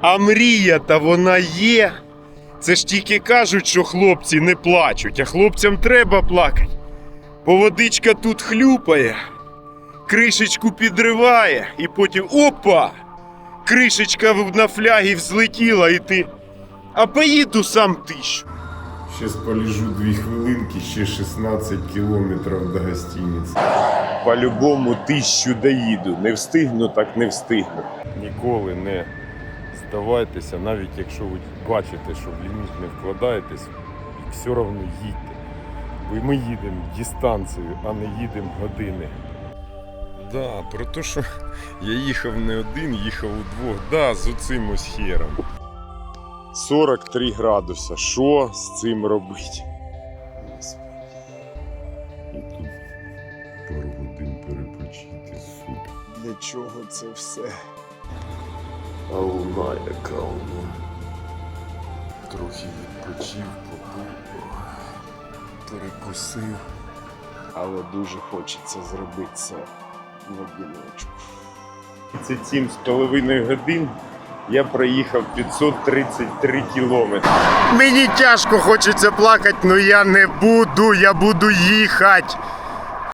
А мрія та вона є. Це ж тільки кажуть, що хлопці не плачуть, а хлопцям треба плакати. Бо водичка тут хлюпає, кришечку підриває, і потім опа! Кришечка на флягі взлетіла, і ти. А поїду сам тищу. Щас полежу дві хвилинки, ще 16 кілометрів до гостиниці. По-любому тищу доїду. Не встигну, так не встигну. Ніколи не здавайтеся, навіть якщо ви бачите, що в ліміт не вкладаєтесь, все одно їдьте. Бо ми їдемо дистанцію, а не їдемо години. Да, про те, що я їхав не один, їхав удвох, да, з оцим ось хером. 43 градуса. Що з цим робити? І тут пару годин перепочити супер. Для чого це все? А луна яка луна. Трохи відпочив, побув, перекусив. але дуже хочеться зробити це в одиночку. 37 з половиною годин я проїхав 533 кілометри. Мені тяжко хочеться плакати, але я не буду, я буду їхати.